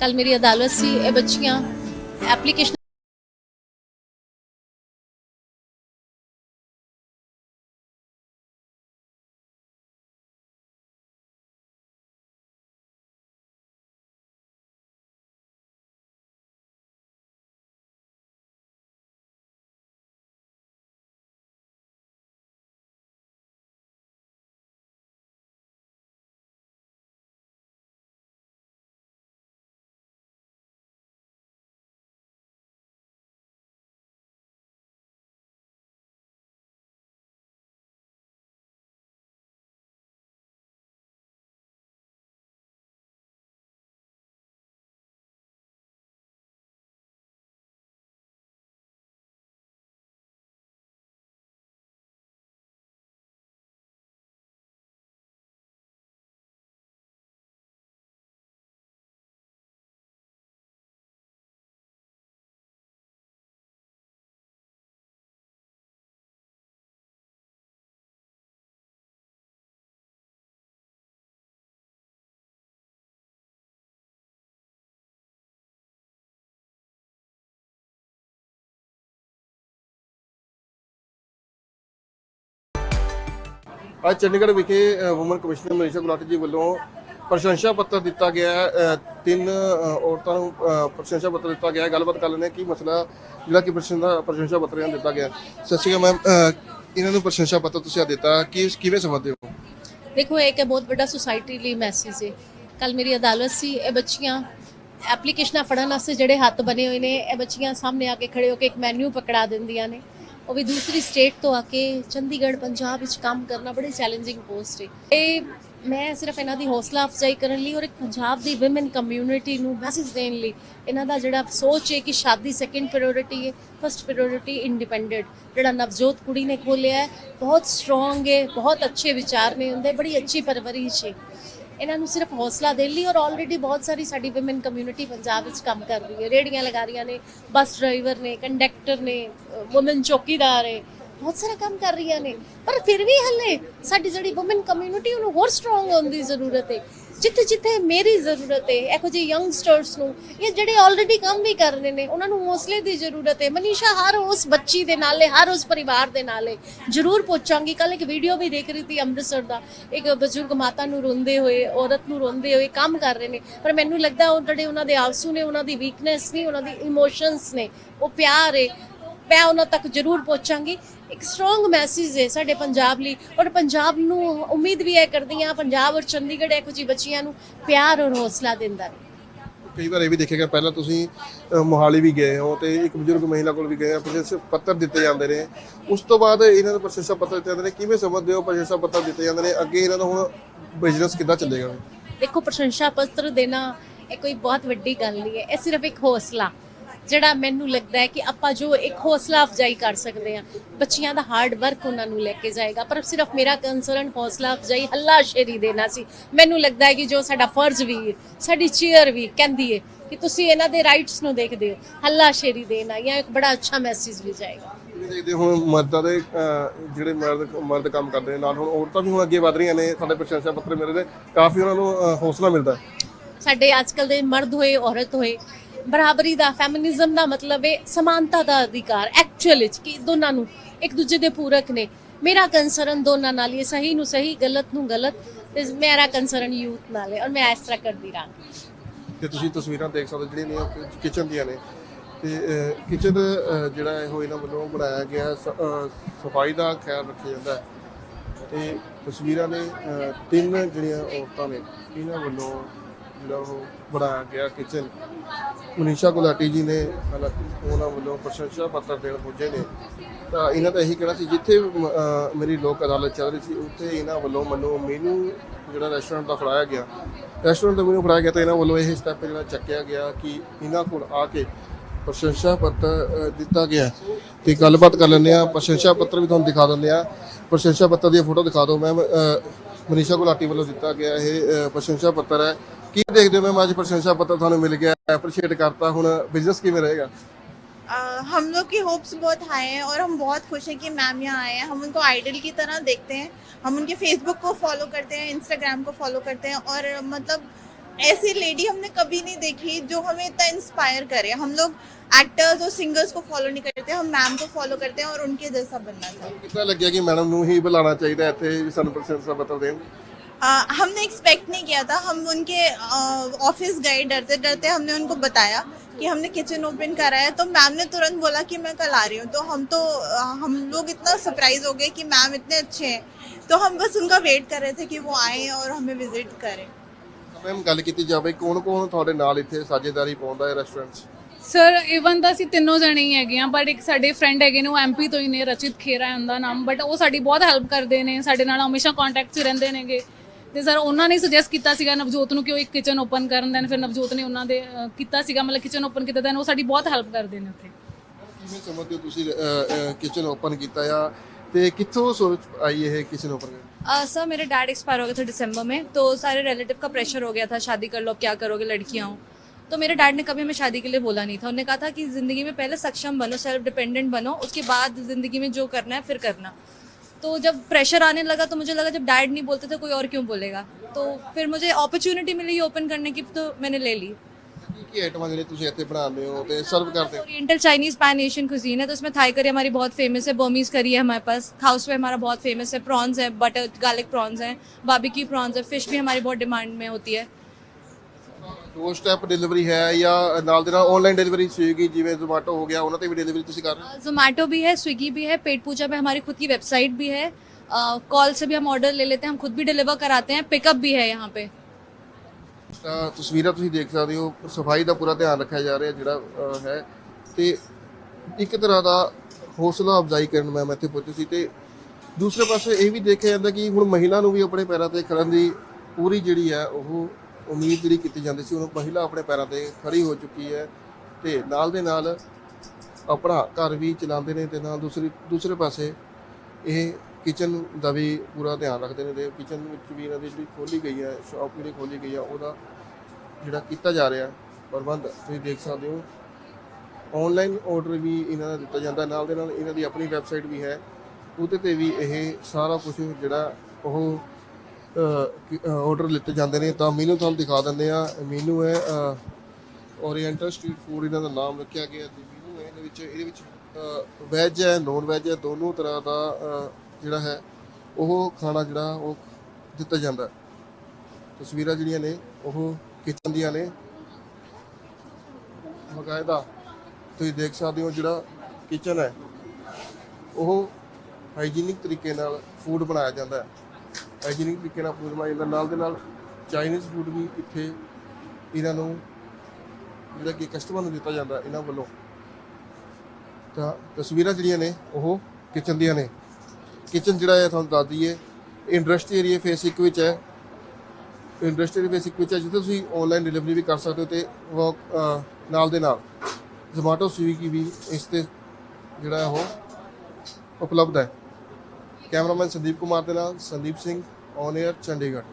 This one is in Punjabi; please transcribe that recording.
ਕੱਲ ਮੇਰੀ ਅਦਾਲਤ ਸੀ ਇਹ ਬੱਚੀਆਂ ਐਪਲੀਕੇਸ਼ਨ ਅੱਜ ਚੰਡੀਗੜ੍ਹ ਵਿਖੇ ਔਮਨ ਕਮਿਸ਼ਨਰ ਮਨੀਸ਼ਾ ਗੁਲਾਟੀ ਜੀ ਵੱਲੋਂ ਪ੍ਰਸ਼ੰਸਾ ਪੱਤਰ ਦਿੱਤਾ ਗਿਆ ਹੈ। ਤਿੰਨ ਔਰਤਾਂ ਨੂੰ ਪ੍ਰਸ਼ੰਸਾ ਪੱਤਰ ਦਿੱਤਾ ਗਿਆ ਹੈ। ਗੱਲਬਾਤ ਕਰ ਲੈਂਦੇ ਕੀ ਮਸਲਾ ਜਿਹੜਾ ਕਿ ਪ੍ਰਸ਼ੰਸਾ ਪ੍ਰਸ਼ੰਸਾ ਪੱਤਰ ਇਹਨਾਂ ਦਿੱਤਾ ਗਿਆ ਸਤਿ ਸ਼੍ਰੀ ਅਕਾਲ ਮੈਮ ਇਹਨਾਂ ਨੂੰ ਪ੍ਰਸ਼ੰਸਾ ਪੱਤਰ ਤੁਸੀਂ ਆ ਦਿੱਤਾ ਕੀ, ਕਿਵੇਂ ਸਮਝਦੇ ਹੋ? ਦੇਖੋ, ਇਹ ਇੱਕ ਬਹੁਤ ਵੱਡਾ ਸੁਸਾਇਟੀ ਲਈ ਮੈਸੇਜ ਹੈ। ਕੱਲ ਮੇਰੀ ਅਦਾਲਤ ਸੀ, ਇਹ ਬੱਚੀਆਂ ਐਪਲੀਕੇਸ਼ਨਾਂ ਫੜਨ ਵਾਸਤੇ ਜਿਹੜੇ ਹੱਥ ਬਣੇ ਹੋਏ ਨੇ, ਇਹ ਬੱਚੀਆਂ ਸਾਹਮਣੇ ਆ ਕੇ ਖੜੇ ਹੋ ਕੇ ਇੱਕ ਮੈਨੂ ਪਕੜਾ ਦਿੰਦੀਆਂ ਨੇ। ਉਹ ਵੀ ਦੂਸਰੀ ਸਟੇਟ ਤੋਂ ਆ ਕੇ ਚੰਡੀਗੜ੍ਹ, ਪੰਜਾਬ ਵਿੱਚ ਕੰਮ ਕਰਨਾ ਬੜੀ ਚੈਲੰਜਿੰਗ ਪੋਸਟ ਹੈ ਇਹ ਮੈਂ ਸਿਰਫ ਇਹਨਾਂ ਦੀ ਹੌਸਲਾ ਅਫਜ਼ਾਈ ਕਰਨ ਲਈ ਔਰ ਇੱਕ ਪੰਜਾਬ ਦੀ ਔਮਨ ਕਮਿਊਨਿਟੀ ਨੂੰ ਮੈਸੇਜ ਦੇਣ ਲਈ ਇਹਨਾਂ ਦਾ ਜਿਹੜਾ ਸੋਚ ਹੈ ਕਿ ਸ਼ਾਦੀ ਸੈਕੰਡ ਪ੍ਰਾਇੋਰਟੀ ਹੈ ਫਸਟ ਪ੍ਰਾਇੋਰਟੀ ਇੰਡੀਪੈਂਡੈਂਟ ਜਿਹੜਾ ਨਵਜੋਤ ਕੁੜੀ ਨੇ ਖੋਲਿਆ ਹੈ, ਬਹੁਤ ਸਟਰੋਂਗ ਹੈ ਬਹੁਤ ਅੱਛੇ ਵਿਚਾਰ ਨੇ ਹੁੰਦੇ ਬੜੀ ਅੱਛੀ ਪਰਵਰਿਸ਼ ਹੈ ਇਹਨਾਂ ਨੂੰ ਸਿਰਫ ਹੌਸਲਾ ਦੇਣ ਲਈ ਔਰ ਆਲਰੇਡੀ ਬਹੁਤ ਸਾਰੀ ਸਾਡੀ ਔਮਨ ਕਮਿਊਨਿਟੀ ਪੰਜਾਬ ਵਿੱਚ ਕੰਮ ਕਰ ਰਹੀ ਹੈ। ਰੇੜੀਆਂ ਲਗਾ ਰਹੀਆਂ ਨੇ ਬੱਸ ਡਰਾਈਵਰ ਨੇ ਕੰਡਕਟਰ ਨੇ ਔਮਨ ਚੌਕੀਦਾਰ ਹੈ ਬਹੁਤ ਸਾਰਾ ਕੰਮ ਕਰ ਰਹੀਆਂ ਨੇ। ਪਰ ਫਿਰ ਵੀ ਹੱਲੇ ਸਾਡੀ ਜਿਹੜੀ ਔਮਨ ਕਮਿਊਨਿਟੀ ਉਹਨੂੰ ਹੋਰ ਸਟਰੋਂਗ ਹੋਣ ਦੀ ਜ਼ਰੂਰਤ ਹੈ। ਜਿੱਥੇ ਜਿੱਥੇ ਮੇਰੀ ਜ਼ਰੂਰਤ ਹੈ, ਇਹੋ ਜਿਹੇ ਯੰਗਸਟਰਸ ਨੂੰ, ਇਹ ਜਿਹੜੇ ਆਲਰੇਡੀ ਕੰਮ ਵੀ ਕਰ ਰਹੇ ਨੇ, ਉਹਨਾਂ ਨੂੰ ਹੌਸਲੇ ਦੀ ਜ਼ਰੂਰਤ ਹੈ। ਮਨੀਸ਼ਾ, ਹਰ ਉਸ ਬੱਚੀ ਦੇ ਨਾਲ ਹੈ, ਹਰ ਉਸ ਪਰਿਵਾਰ ਦੇ ਨਾਲ ਹੈ। ਜ਼ਰੂਰ ਪਹੁੰਚਾਂਗੀ ਕੱਲ ਇੱਕ ਵੀਡੀਓ ਵੀ ਦੇਖ ਰਹੀ ਸੀ ਅੰਮ੍ਰਿਤਸਰ ਦਾ। ਇੱਕ ਬਜ਼ੁਰਗ ਮਾਤਾ ਨੂੰ ਰੋਂਦੇ ਹੋਏ, ਔਰਤ ਨੂੰ ਰੋਂਦੇ ਹੋਏ ਕੰਮ ਕਰ ਰਹੇ ਨੇ। ਪਰ ਮੈਨੂੰ ਲੱਗਦਾ ਉਹ ਜਿਹੜੇ ਉਹਨਾਂ ਦੇ ਆਂਸੂ ਨੇ, ਉਹਨਾਂ ਦੀ ਵੀਕਨੈਸ ਨਹੀਂ ਉਹਨਾਂ ਦੀ ਇਮੋਸ਼ਨਸ ਨੇ, ਉਹ ਪਿਆਰ ਹੈ। ਮੈਂ ਉਹਨਾਂ ਤੱਕ ਜ਼ਰੂਰ ਪਹੁੰਚਾਂਗੀ ਇੱਕ ਸਟਰੋਂਗ ਮੈਸੇਜ ਹੈ ਸਾਡੇ ਪੰਜਾਬ ਲਈ ਔਰ ਪੰਜਾਬ ਨੂੰ ਉਮੀਦ ਵੀ ਇਹ ਕਰਦੀ ਹਾਂ ਪੰਜਾਬ ਔਰ ਚੰਡੀਗੜ੍ਹ ਇਹੋ ਜਿਹੀ ਬੱਚੀਆਂ ਨੂੰ ਪਿਆਰ ਔਰ ਹੌਸਲਾ ਦਿੰਦਾ ਰਹੇ। ਕਈ ਵਾਰ ਇਹ ਵੀ ਦੇਖਿਆ ਗਿਆ ਪਹਿਲਾਂ ਤੁਸੀਂ ਮੋਹਾਲੀ ਵੀ ਗਏ ਹੋ ਤੇ ਇੱਕ ਬਜ਼ੁਰਗ ਮਹਿਲਾ ਕੋਲ ਵੀ ਗਏ ਹੋ ਪ੍ਰਸ਼ੰਸਾ ਪੱਤਰ ਦਿੱਤੇ ਜਾਂਦੇ ਨੇ। ਉਸ ਤੋਂ ਬਾਅਦ ਇਹਨਾਂ ਨੂੰ ਪ੍ਰਸ਼ੰਸਾ ਪੱਤਰ ਦਿੱਤੇ ਜਾਂਦੇ ਨੇ ਕਿਵੇਂ ਸਮਝਦੇ ਹੋ ਪ੍ਰਸ਼ੰਸਾ ਪੱਤਰ ਦਿੱਤੇ ਜਾਂਦੇ ਨੇ? ਅੱਗੇ ਇਹਨਾਂ ਦਾ ਹੁਣ ਬਿਜ਼ਨਸ ਕਿੱਦਾਂ ਚੱਲੇਗਾ? ਦੇਖੋ ਪ੍ਰਸ਼ੰਸਾ ਪੱਤਰ ਦੇਣਾ ਇਹ ਕੋਈ ਬਹੁਤ ਵੱਡੀ ਗੱਲ ਨਹੀਂ ਹੈ ਇਹ ਸਿਰਫ ਇੱਕ ਹੌਸਲਾ। ਜਿਹੜਾ ਮੈਨੂੰ ਲੱਗਦਾ ਹੈ ਕਿ ਆਪਾਂ ਜੋ ਇੱਕ ਹੌਸਲਾ ਅਫਜ਼ਾਈ ਕਰ ਸਕਦੇ ਹਾਂ ਬੱਚੀਆਂ ਦਾ ਹਾਰਡ ਵਰਕ ਉਹਨਾਂ ਨੂੰ ਲੈ ਕੇ ਜਾਏਗਾ ਪਰ ਸਿਰਫ ਮੇਰਾ ਕੰਸਰਨ ਹੌਸਲਾ ਅਫਜ਼ਾਈ ਹੱਲਾ ਸ਼ੇਰੀ ਦੇਣਾ ਸੀ ਮੈਨੂੰ ਲੱਗਦਾ ਹੈ ਕਿ ਜੋ ਸਾਡਾ ਫਰਜ਼ ਵੀ ਸਾਡੀ ਚੇਅਰ ਵੀ ਕਹਿੰਦੀ ਹੈ ਕਿ ਤੁਸੀਂ ਇਹਨਾਂ ਦੇ ਰਾਈਟਸ ਨੂੰ ਦੇਖਦੇ ਹੋ ਹੱਲਾ ਸ਼ੇਰੀ ਦੇਣਾ ਜਾਂ ਇੱਕ ਬੜਾ ਅੱਛਾ ਮੈਸੇਜ ਵੀ ਜਾਏਗਾ ਦੇਖਦੇ ਹੁਣ ਮਰਦਾਂ ਦੇ ਜਿਹੜੇ ਮਰਦ ਮਰਦ ਕੰਮ ਕਰਦੇ ਨੇ ਨਾਲ ਹੁਣ ਔਰਤਾਂ ਵੀ ਹੁਣ ਅੱਗੇ ਵਧ ਰਹੀਆਂ ਨੇ ਸਾਡੇ ਪ੍ਰਸ਼ੰਸਾ ਪੱਤਰ ਮਿਲ ਰਹੇ ਨੇ ਕਾਫੀ ਉਹਨਾਂ ਨੂੰ ਹੌਸਲਾ ਮਿਲਦਾ। ਸਾਡੇ ਅੱਜਕੱਲ ਦੇ ਮਰਦ ਹੋਏ ਔਰਤ ਹੋਏ ਬਰਾਬਰੀ ਦਾ ਫੈਮਿਨਿਜ਼ਮ ਦਾ ਮਤਲਬ ਹੈ ਸਮਾਨਤਾ ਦਾ ਅਧਿਕਾਰ ਐਕਚੁਅਲ ਵਿੱਚ ਕਿ ਦੋਨਾਂ ਨੂੰ ਇੱਕ ਦੂਜੇ ਦੇ ਪੂਰਕ ਨੇ। ਮੇਰਾ ਕੰਸਰਨ ਦੋਨਾਂ ਨਾਲ ਹੀ ਸਹੀ ਨੂੰ ਸਹੀ, ਗਲਤ ਨੂੰ ਗਲਤ, ਤੇ ਮੇਰਾ ਕੰਸਰਨ ਯੂਥ ਨਾਲ ਹੈ, ਔਰ ਮੈਂ ਇਸ ਤਰ੍ਹਾਂ ਕਰਦੀ ਰਹਾਂਗੀ। ਤੇ ਤੁਸੀਂ ਤਸਵੀਰਾਂ ਦੇਖ ਸਕਦੇ ਜਿਹੜੀਆਂ ਨੇ ਕਿਚਨ ਦੀਆਂ ਨੇ। ਤੇ ਕਿਚਨ ਜਿਹੜਾ ਇਹੋ ਇਹਨਾਂ ਵੱਲੋਂ ਬਣਾਇਆ ਗਿਆ ਸਫ਼ਾਈ ਦਾ ਖਿਆਲ ਰੱਖਿਆ ਜਾਂਦਾ ਤੇ ਤਸਵੀਰਾਂ ਨੇ ਤਿੰਨ ਜਿਹੜੀਆਂ ਔਰਤਾਂ ਨੇ, ਇਹਨਾਂ ਵੱਲੋਂ ਜਿਹੜਾ ਉਹ ਬਣਾਇਆ ਗਿਆ ਕਿਚਨ ਮਨੀਸ਼ਾ ਗੁਲਾਟੀ ਜੀ ਨੇ, ਹਾਲਾਂਕਿ ਉਹਨਾਂ ਵੱਲੋਂ ਪ੍ਰਸ਼ੰਸਾ ਪੱਤਰ ਦੇਣ ਪੁੱਜੇ ਨੇ। ਤਾਂ ਇਹਨਾਂ ਦਾ ਇਹੀ ਕਹਿਣਾ ਸੀ, ਜਿੱਥੇ ਮ- ਮੇਰੀ ਲੋਕ ਅਦਾਲਤ ਚੱਲ ਰਹੀ ਸੀ, ਉੱਥੇ ਇਹਨਾਂ ਵੱਲੋਂ ਮੈਨੂੰ ਮੈਨੂੰ ਜਿਹੜਾ ਰੈਸਟੋਰੈਂਟ ਦਾ ਫੜਾਇਆ ਗਿਆ। ਰੈਸਟੋਰੈਂਟ ਦਾ ਮੈਨੂੰ ਫੜਾਇਆ ਗਿਆ ਤਾਂ ਇਹਨਾਂ ਵੱਲੋਂ ਇਹ ਸਟੈਪ ਜਿਹੜਾ ਚੱਕਿਆ ਗਿਆ ਕਿ ਇਹਨਾਂ ਕੋਲ ਆ ਕੇ ਪ੍ਰਸ਼ੰਸਾ ਪੱਤਰ ਦਿੱਤਾ ਗਿਆ। ਤੇ ਗੱਲਬਾਤ ਕਰ ਲੈਂਦੇ ਆ ਪ੍ਰਸ਼ੰਸਾ ਪੱਤਰ ਵੀ ਤੁਹਾਨੂੰ ਦਿਖਾ ਦਿੰਦੇ ਆ ਪ੍ਰਸ਼ੰਸਾ ਪੱਤਰ ਦੀ ਫੋਟੋ ਦਿਖਾ ਦਿਓ ਮੈਮ ਮਨੀਸ਼ਾ ਗੁਲਾਟੀ ਵੱਲੋਂ ਦਿੱਤਾ ਗਿਆ ਇਹ ਪ੍ਰਸ਼ੰਸਾ ਪੱਤਰ ਹੈ। ਕੀ ਦੇਖਦੇ ਹੋ ਮੈਮ ਅੱਜ ਪ੍ਰਸ਼ੰਸਾ ਪੱਤਰ ਤੁਹਾਨੂੰ ਮਿਲ ਗਿਆ ਐਪਰੀਸ਼ੀਏਟ ਕਰਤਾ ਹੁਣ ਬਿਜ਼ਨਸ ਕਿਵੇਂ ਰਹੇਗਾ आ, हम लोग की होप्स बहुत हाई हैं और हम बहुत खुश हैं कि मैम यहाँ आए हैं हम उनको आइडल की तरह देखते हैं हम उनके फेसबुक को फॉलो करते हैं इंस्टाग्राम को फॉलो करते हैं और मतलब ऐसी लेडी हमने कभी नहीं देखी जो हमें इतना इंस्पायर करे हम लोग एक्टर्स और सिंगर्स को फॉलो नहीं करते हम मैम को फॉलो करते हैं और उनके जैसा बनना चाहते हैं ਕਿੱਦਾਂ ਲੱਗਿਆ ਕਿ ਮੈਡਮ ਨੂੰ ਹੀ ਬੁਲਾਉਣਾ ਚਾਹੀਦਾ ਇੱਥੇ ਵੀ ਸਾਨੂੰ ਪ੍ਰਸ਼ੰਸਾ ਪੱਤਰ ਦੇਣ आ, हमने एक्सपेक्ट नहीं किया था हम उनके ऑफिस गए डरते डरते हमने उनको बताया कि हमने किचन ओपन करा है तो मैम ने तुरंत बोला कि मैं कल आ रही हूँ तो हम तो आ, हम लोग इतना सरप्राइज हो गए कि मैम इतने अच्छे हैं तो हम बस उनका वेट कर रहे थे कि वो आए और हमें विजिट करें ਮੈਮ ਗੱਲ ਕੀਤੀ ਜਾਵੇ ਕੌਣ ਕੌਣ ਤੁਹਾਡੇ ਨਾਲ ਇੱਥੇ ਸਾਝੇਦਾਰੀ ਪਾਉਂਦਾ ਹੈ ਰੈਸਟੋਰੈਂਟ 'ਚ ਸਰ ਇਵਨ ਤਾਂ ਅਸੀਂ ਤਿੰਨੋਂ ਜਣੇ ਹੀ ਹੈਗੇ ਆ ਬਟ ਇੱਕ ਸਾਡੇ ਫਰੈਂਡ ਹੈਗੇ ਨੇ ਉਹ ਐਮਪੀ ਤੋਂ ਹੀ ਨੇ ਰਚਿਤ ਖੇਰਾ ਹੈ ਉਹਦਾ ਨਾਮ ਬਟ ਉਹ ਸਾਡੀ ਬਹੁਤ ਹੈਲਪ ਕਰਦੇ ਨੇ ਸਾਡੇ ਨਾਲ ਹਮੇਸ਼ਾ ਕੰਟੈਕਟ 'ਚ ਰਹਿੰਦੇ ਨੇਗੇ ਤੇ ਸਰ ਉਹਨਾਂ ਨੇ ਸੁਜੈਸਟ ਕੀਤਾ ਸੀਗਾ ਨਵਜੋਤ ਨੂੰ ਕਿ ਉਹ ਇੱਕ ਕਿਚਨ ਓਪਨ ਕਰਨ ਦੇਣ ਫਿਰ ਨਵਜੋਤ ਨੇ ਉਹਨਾਂ ਦੇ ਅਹ, ਕੀਤਾ ਸੀਗਾ ਮਤਲਬ ਕਿਚਨ ਓਪਨ ਕੀਤਾ ਦੇਣ ਉਹ ਸਾਡੀ ਬਹੁਤ ਹੈਲਪ ਕਰਦੇ ਨੇ ਉੱਥੇ ਕਿਵੇਂ ਸਮਝਦੇ ਹੋ ਤੁਸੀਂ ਕਿਚਨ ਓਪਨ ਕੀਤਾ ਆ ਤੇ ਕਿੱਥੋਂ ਸੋਚ ਆਈ ਇਹ ਕਿਚਨ ਓਪਨ ਕਰਨ आ, सर मेरे डैड एक्सपायर हो गए थे दिसंबर में तो सारे रिलेटिव का प्रेशर हो गया था शादी कर लो अब क्या करोगे लड़कियां हो तो मेरे डैड ने कभी हमें शादी के लिए बोला नहीं था उन्होंने कहा था कि ज़िंदगी में पहले सक्षम बनो सेल्फ डिपेंडेंट बनो उसके बाद ज़िंदगी में जो करना है फिर करना तो जब प्रेशर आने लगा तो मुझे लगा जब डैड नहीं बोलते थे कोई और क्यों बोलेगा तो फिर मुझे अपॉर्चुनिटी मिली ओपन करने की तो मैंने ले ली ਕੀ ਕੀ ਆਈਟਮਾਂ ਜਿਹੜੇ ਤੁਸੀਂ ਇੱਥੇ ਬਣਾਉਂਦੇ ਹੋ ਤੇ ਸਰਵ ਕਰਦੇ ਹੋ oriental Chinese pan Asian cuisine है तो इसमें थाई करी हमारी बहुत फेमस है बर्मीज करी है हमारे पास हाउस में हमारा बहुत फेमस है प्रॉन्स है बटर गार्लिक प्रॉन्स है बाबिक्यू प्रॉन्स है फिश भी हमारी बहुत डिमांड में होती है ਦੋ ਸਟੈਪ ਡਿਲੀਵਰੀ ਹੈ ਜਾਂ ਨਾਲ ਦੇ ਨਾਲ ਆਨਲਾਈਨ ਡਿਲੀਵਰੀ ਸਵੀਗੀ ਜਿਵੇਂ ਜ਼ੋਮੈਟੋ ਹੋ ਗਿਆ ਉਹਨਾਂ ਤੇ ਵੀ ਡਿਲੀਵਰੀ ਤੁਸੀਂ ਕਰ ਰਹੇ ਹੋ जोमेटो भी है स्विगी भी है पेट पूजा पे हमारी खुद की वेबसाइट भी है कॉल से भी हम ऑर्डर ले लेते हैं हम खुद भी डिलीवर कराते हैं पिकअप भी है यहाँ पे ਤਾਂ ਤਸਵੀਰਾਂ ਤੁਸੀਂ ਦੇਖ ਸਕਦੇ ਹੋ ਸਫਾਈ ਦਾ ਪੂਰਾ ਧਿਆਨ ਰੱਖਿਆ ਜਾ ਰਿਹਾ ਜਿਹੜਾ ਅਹ, ਹੈ ਤੇ ਇੱਕ ਤਰ੍ਹਾਂ ਦਾ ਹੌਸਲਾ ਅਫਜ਼ਾਈ ਕਰਨ ਮੈਂ ਇੱਥੇ ਪਹੁੰਚੀ ਸੀ ਤੇ ਦੂਸਰੇ ਪਾਸੇ ਇਹ ਵੀ ਦੇਖਿਆ ਜਾਂਦਾ ਕਿ ਹੁਣ ਮਹਿਲਾ ਨੂੰ ਵੀ ਆਪਣੇ ਪੈਰਾਂ ਤੇ ਖੜਨ ਦੀ ਪੂਰੀ ਜਿਹੜੀ ਹੈ ਉਹ ਉਮੀਦ ਜਿਹੜੀ ਕੀਤੀ ਜਾਂਦੀ ਸੀ ਉਹਨੂੰ ਮਹਿਲਾ ਆਪਣੇ ਪੈਰਾਂ ਤੇ ਖੜੀ ਹੋ ਚੁੱਕੀ ਹੈ ਤੇ ਨਾਲ ਦੇ ਨਾਲ ਆਪਣਾ ਘਰ ਵੀ ਚਲਾਉਂਦੇ ਨੇ ਤੇ ਨਾਲ ਦੂਸਰੀ, ਦੂਸਰੇ ਪਾਸੇ ਇਹ ਕਿਚਨ ਦਾ ਵੀ ਪੂਰਾ ਧਿਆਨ ਰੱਖਦੇ ਨੇ ਤੇ ਕਿਚਨ ਵਿੱਚ ਵੀ ਇਹਨਾਂ ਦੀ ਜਿਹੜੀ ਖੋਲੀ ਗਈ ਹੈ ਸ਼ਾਪ ਜਿਹੜੀ ਖੋਲੀ ਗਈ ਹੈ, ਉਹਦਾ ਜਿਹੜਾ ਕੀਤਾ ਜਾ ਰਿਹਾ ਪ੍ਰਬੰਧ, ਤੁਸੀਂ ਦੇਖ ਸਕਦੇ ਹੋ। ਆਨਲਾਈਨ ਆਰਡਰ ਵੀ ਇਹਨਾਂ ਦਾ ਦਿੱਤਾ ਜਾਂਦਾ, ਨਾਲ ਦੇ ਨਾਲ ਇਹਨਾਂ ਦੀ ਆਪਣੀ ਵੈਬਸਾਈਟ ਵੀ ਹੈ, ਉਹਦੇ ਤੇ ਵੀ ਇਹ ਸਾਰਾ ਕੁਝ ਜਿਹੜਾ ਉਹ ਆਰਡਰ ਲਿੱਤੇ ਜਾਂਦੇ ਨੇ, ਤਾਂ ਮੀਨੂ ਤੁਹਾਨੂੰ ਦਿਖਾ ਦਿੰਦੇ ਆ ਮੀਨੂ ਹੈ ਓਰੀਐਂਟਲ ਸਟਰੀਟ ਫੂਡ ਇਹਨਾਂ ਦਾ ਨਾਮ ਰੱਖਿਆ ਗਿਆ ਤੇ ਮੀਨੂ ਹੈ, ਇਹਦੇ ਵਿੱਚ ਇਹਦੇ ਵਿੱਚ ਵੈਜ ਹੈ ਨੌਨ ਵੈਜ ਹੈ, ਦੋਨੋਂ ਤਰ੍ਹਾਂ ਦਾ ਜਿਹੜਾ ਹੈ, ਉਹ ਖਾਣਾ ਜਿਹੜਾ, ਉਹ ਦਿੱਤਾ ਜਾਂਦਾ ਤਸਵੀਰਾਂ ਜਿਹੜੀਆਂ ਨੇ, ਉਹ ਕਿਚਨ ਦੀਆਂ ਨੇ। ਬਕਾਇਦਾ ਤੁਸੀਂ ਦੇਖ ਸਕਦੇ ਹੋ ਜਿਹੜਾ ਕਿਚਨ ਹੈ, ਉਹ ਹਾਈਜੀਨਿਕ ਤਰੀਕੇ ਨਾਲ ਫੂਡ ਬਣਾਇਆ ਜਾਂਦਾ ਹੈ। ਹਾਈਜੀਨਿਕ ਤਰੀਕੇ ਨਾਲ ਫੂਡ ਬਣਾਇਆ ਜਾਂਦਾ ਨਾਲ ਦੇ ਨਾਲ ਚਾਈਨੀਜ਼ ਫੂਡ ਵੀ ਇੱਥੇ ਇਹਨਾਂ ਨੂੰ ਜਿਹੜਾ ਕਿ ਕਸਟਮਰ ਨੂੰ ਦਿੱਤਾ ਜਾਂਦਾ ਇਹਨਾਂ ਵੱਲੋਂ। ਤਾਂ ਤਸਵੀਰਾਂ ਜਿਹੜੀਆਂ ਨੇ ਉਹ ਕਿਚਨ ਦੀਆਂ ਨੇ। ਕਿਚਨ ਜਿਹੜਾ ਹੈ ਤੁਹਾਨੂੰ ਦੱਸ ਦਈਏ ਇੰਡਸਟਰੀ ਏਰੀਆ ਫੇਸ ਇੱਕ ਵਿੱਚ ਹੈ। ਇੰਡਸਟਰੀ ਫੇਸ ਇੱਕ ਵਿੱਚ ਹੈ ਜਿੱਥੇ ਤੁਸੀਂ ਆਨਲਾਈਨ ਡਿਲੀਵਰੀ ਵੀ ਕਰ ਸਕਦੇ ਹੋ ਤੇ ਉਹ, ਨਾਲ ਦੇ ਨਾਲ। ਜ਼ੋਮੈਟੋ ਸਵੀਗੀ ਵੀ ਇਸ ਤੇ ਜਿਹੜਾ ਉਹ ਉਪਲਬਧ ਹੈ। ਕੈਮਰਾਮੈਨ ਸੰਦੀਪ ਕੁਮਾਰ ਦੇ ਨਾਲ ਸੰਦੀਪ ਸਿੰਘ ਔਨ 에ਅਰ ਚੰਡੀਗੜ੍ਹ।